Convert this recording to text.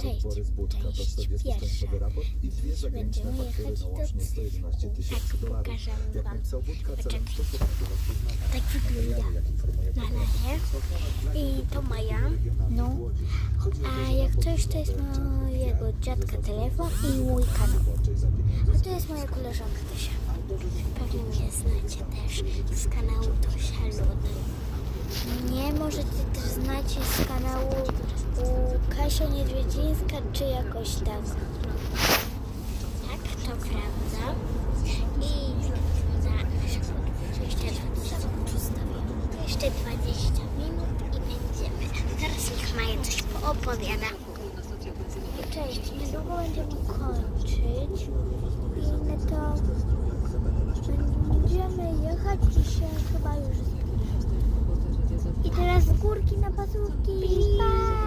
Cześć. Borys Budka to Cześć. 40-stronicowy raport i dwie zagraniczne Będziemy faktury jechać na do łącznie 111 tysięcy Tak, dolarów. pokażemy Jak wam. napisał Budka, celem Poczekaj. stosunku rozpoznania Tak wygląda materiału, jak informuje na razie. I to moja. No. A jak coś, to jest mojego dziadka telefon i mój kanał. A to jest moja koleżanka Tosia. Pewnie mnie znacie też z kanału Tosia Lud. Nie możecie też znać z kanału Kasia Niedźwiedzińska czy jakoś tak. Tak, to prawda. I jeszcze 20 Jeszcze 20 minut i będziemy. Teraz niech Maja coś poopowiada. Cześć, niedługo będziemy kończyć i my to będziemy jechać się chyba już. I teraz górki na pazurki. Pa!